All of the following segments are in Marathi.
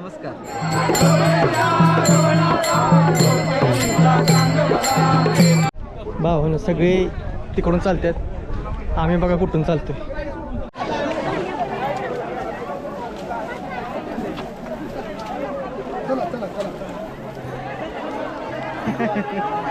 नमस्कार. भावानं सगळे तिकडून चालतात आम्ही बघा कुठून चालतोय. आणि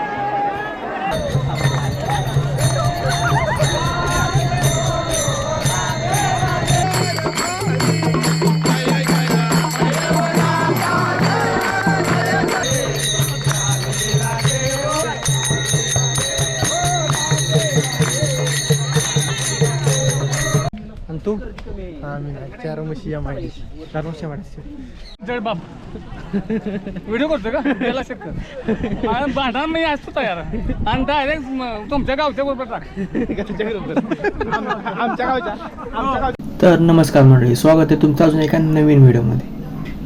आम्ही चार म्हशी या माहिती चार म्हशी माहिती जड बाप व्हिडिओ करतो का त्याला शक्य भांडण मी असतो तयार आणि डायरेक्ट तुमच्या गावच्या बरोबर टाक आमच्या गावच्या तर नमस्कार मंडळी स्वागत आहे तुमचं अजून एका नवीन व्हिडिओमध्ये.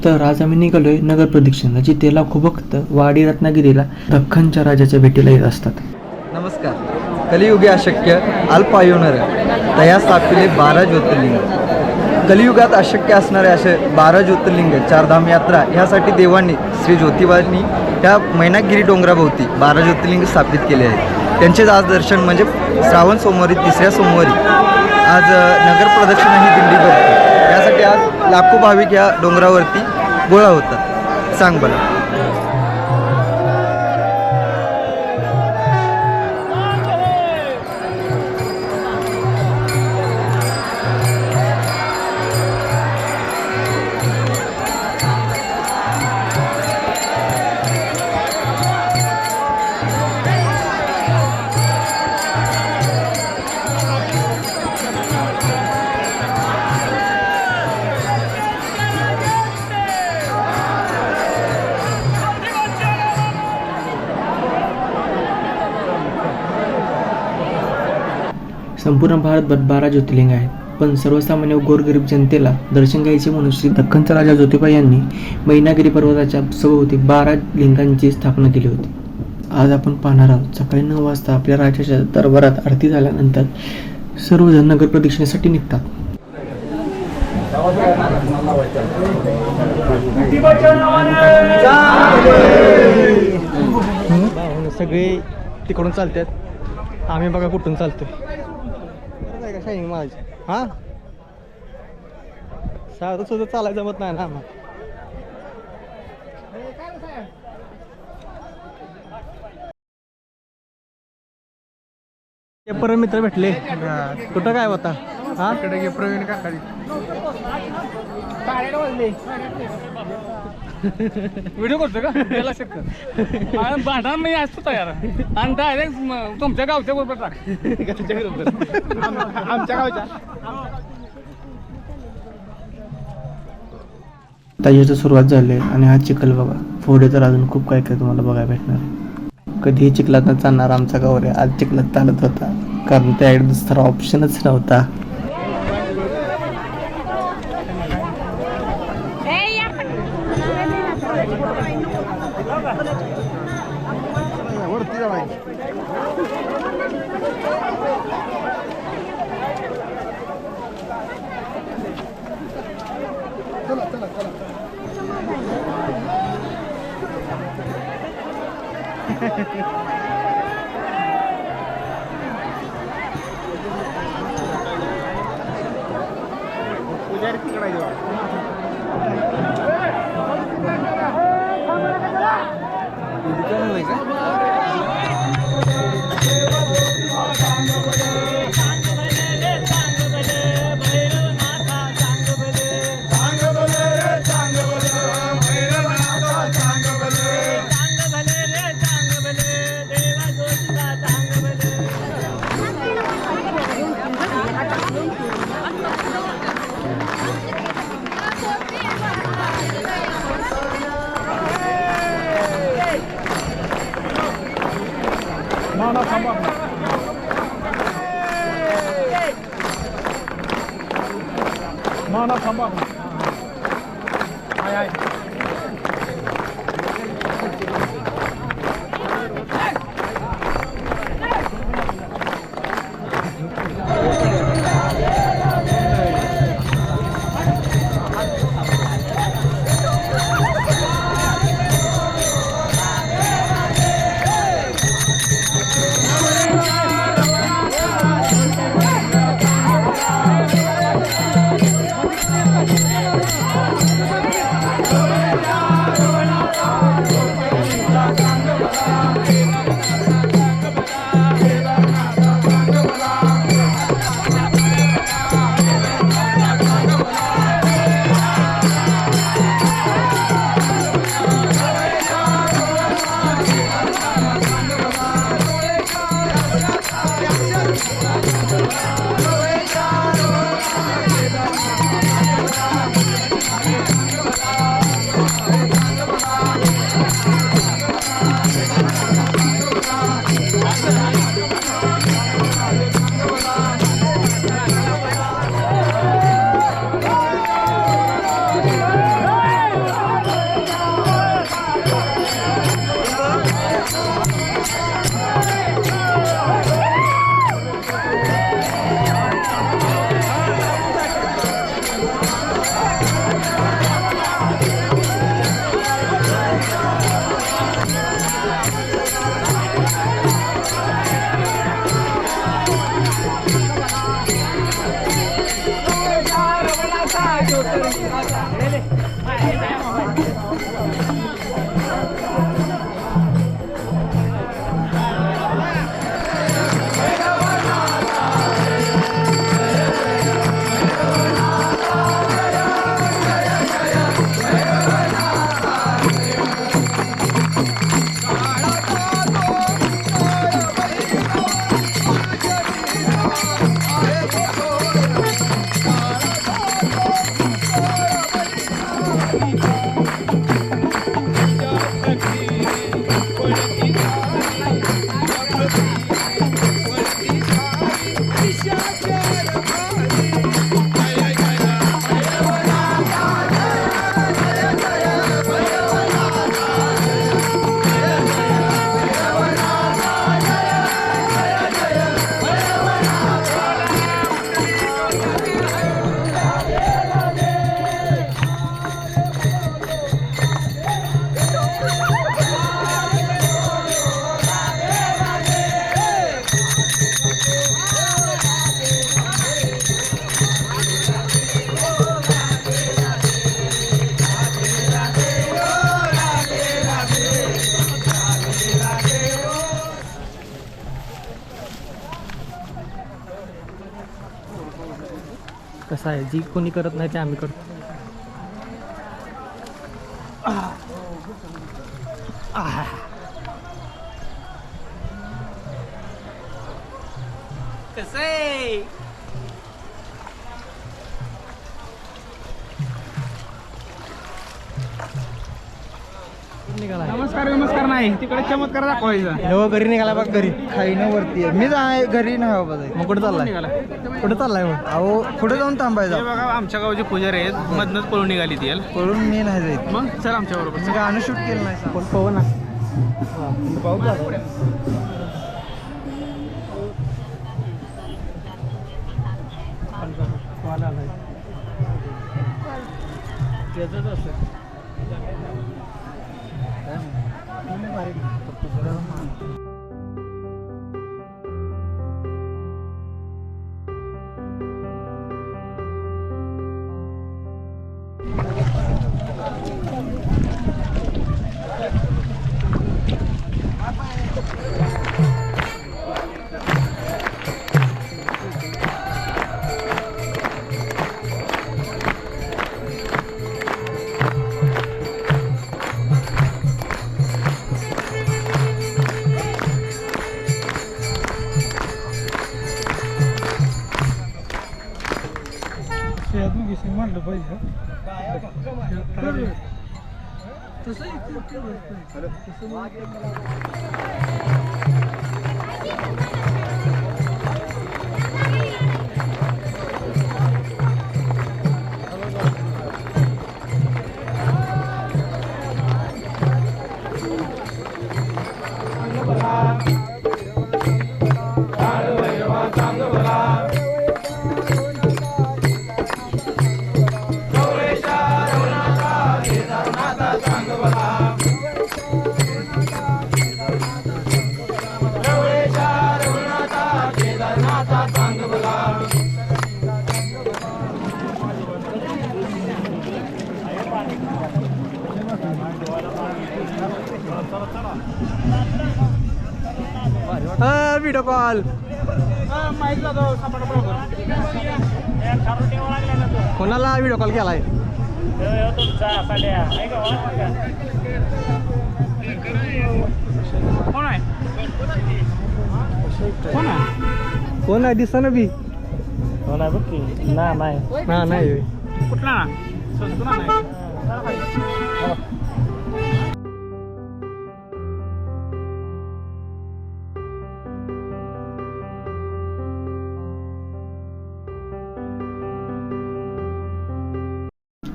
तर आज आम्ही निघालोय नगर प्रदक्षिणा जिथे लाखो भक्त वाडी रत्नागिरीला दख्खनच्या राजाच्या भेटीला येत असतात. नमस्कार. कलियुगे अशक्य अल्पायुनर तया स्थापिले बारा ज्योतिर्लिंग. कलियुगात अशक्य असणारे असे बारा ज्योतिर्लिंग चारधाम यात्रा ह्यासाठी देवांनी श्री ज्योतिबांनी त्या मैनागिरी डोंगराभोवती बारा ज्योतिर्लिंग स्थापित केले आहेत. त्यांचेच आज दर्शन म्हणजे श्रावण सोमवारी तिसऱ्या सोमवारी. आज नगर प्रदक्षिणा ही दिंडी करतो यासाठी आज लाखो भाविक या डोंगरावरती गोळा होतात. सांग बरं. संपूर्ण भारतभर बारा ज्योतिर्लिंग आहेत. पण सर्वसामान्य गोरगरीब जनतेला दर्शन घ्यायचे म्हणून श्री दख्खनचा राजा ज्योतिबा यांनी मैनागिरी पर्वताच्या सभोवती बारा लिंगांची स्थापना केली होती. आज आपण पाहणार आहोत सकाळी नऊ वाजता आपल्या राजाच्या दरबारात आरती झाल्यानंतर सर्वजण नगर प्रदक्षिणेसाठी निघतात. सगळे तिकडून चालतात आम्ही बघा कुठून चालतोय. शाईनिंग माझी हा? साधं सुद्धा चालायला जमत नाही ना परम मित्र भेटले. कुठं काय होता? हा? प्रवीण काकाडी व्हिडिओ करतो का? भांडण मी असतो तयार. आणि डायरेक्ट तुमच्या गावच्या बरोबर टाक. आमच्या गावच्या. सुरुवात झाली आहे आणि हा चिखल बघा. पुढे तर अजून खूप काय काय तुम्हाला बघायला भेटणार आहे. कधीही चिखलात न चालणार आमचा गौरे आज चिखलात चालत होता. कारण त्याकडे दुसरा ऑप्शनच नव्हता. Ahora tírame. Tala, Ini kan lagi kan? कसं आहे? जी कोणी करत नाही ते आम्ही करतो. चमत्कार दाखवायचा हो घरी निघाला बघ घरी. खाईनं वरती आहे. मी जाय घरी नाही बाबा जाय मग कुठे चाललाय? कुठं कुठे चाललाय मग? अहो कुठे जाऊन थांबायचं. बघा आमच्या गावचे पुजारी आहेत. मधनच पळून निघाली ती पळून मी नाही जाईल मग चल आमच्या बरोबर. मी गाणं शूट केलं नाही. सांग. त्याचं असं Olha. Video call. कोणाला व्हिडिओ कॉल केलाय? कोण आहे? कोण आहे कोण आहे दिसा ना बी. ना नाही. हा नाही होय. कुठला ना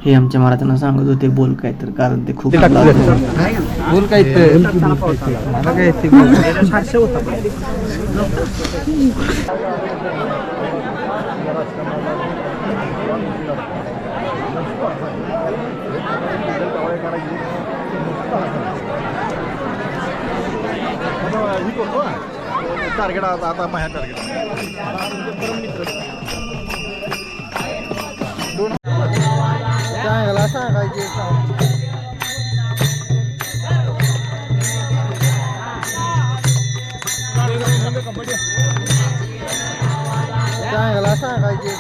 हे आमच्या महाराजांना सांगत होते बोल काय तर कारण ते खूप बोल काय ते मला काय ते टार्गेट आता आता माझ्या टार्गेट सांगायचे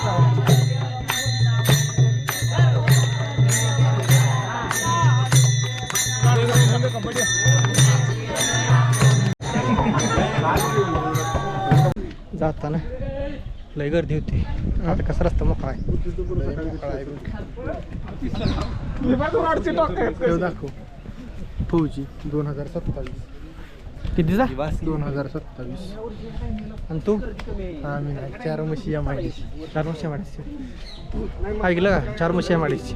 जाताना लय गर्दी होती. आता कसा रस्ता मोकळा आहे? दाखव. फौजी दोन हजार सत्तावीस. कितीचा दोन हजार सत्तावीस. आणि तू? आम्ही नाही चार म्हशी या माहिती चार वर्षी माडीची ऐकलं का? चार वर्षी माडीची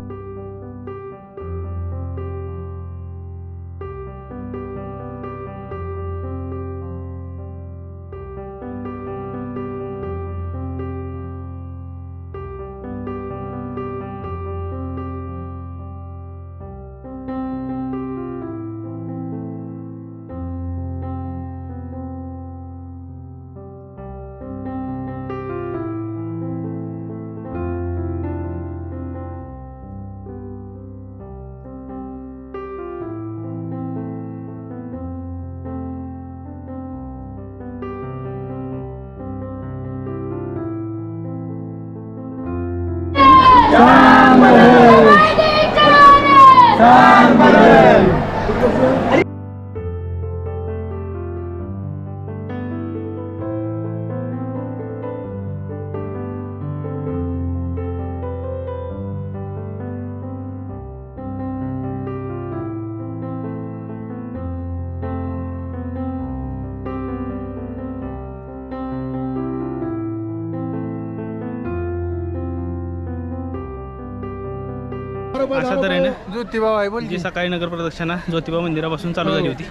अशा तऱ्हेने ज्योतिबा आहे बोल जी सकाळी नगर प्रदक्षिणा ज्योतिबा मंदिरापासून चालू झाली होती.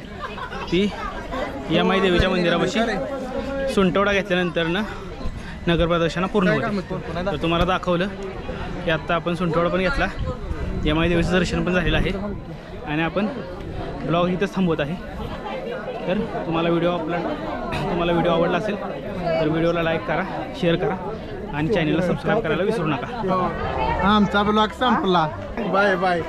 ती यमाई देवीच्या मंदिरापाशी सुंटवडा घेतल्यानंतरनं नगर प्रदक्षिणा पूर्ण होते. तर तुम्हाला दाखवलं की आत्ता आपण सुंटवडा पण घेतला. यमाई देवीचं दर्शन पण झालेलं आहे. आणि आपण ब्लॉग इथंच थांबवत आहे. तर तुम्हाला व्हिडिओ आपला तुम्हाला व्हिडिओ आवडला असेल तर व्हिडिओला लाईक करा शेअर करा आणि चॅनलला सबस्क्राईब करायला विसरू नका. आमचा ब्लॉग संपला. Bye bye.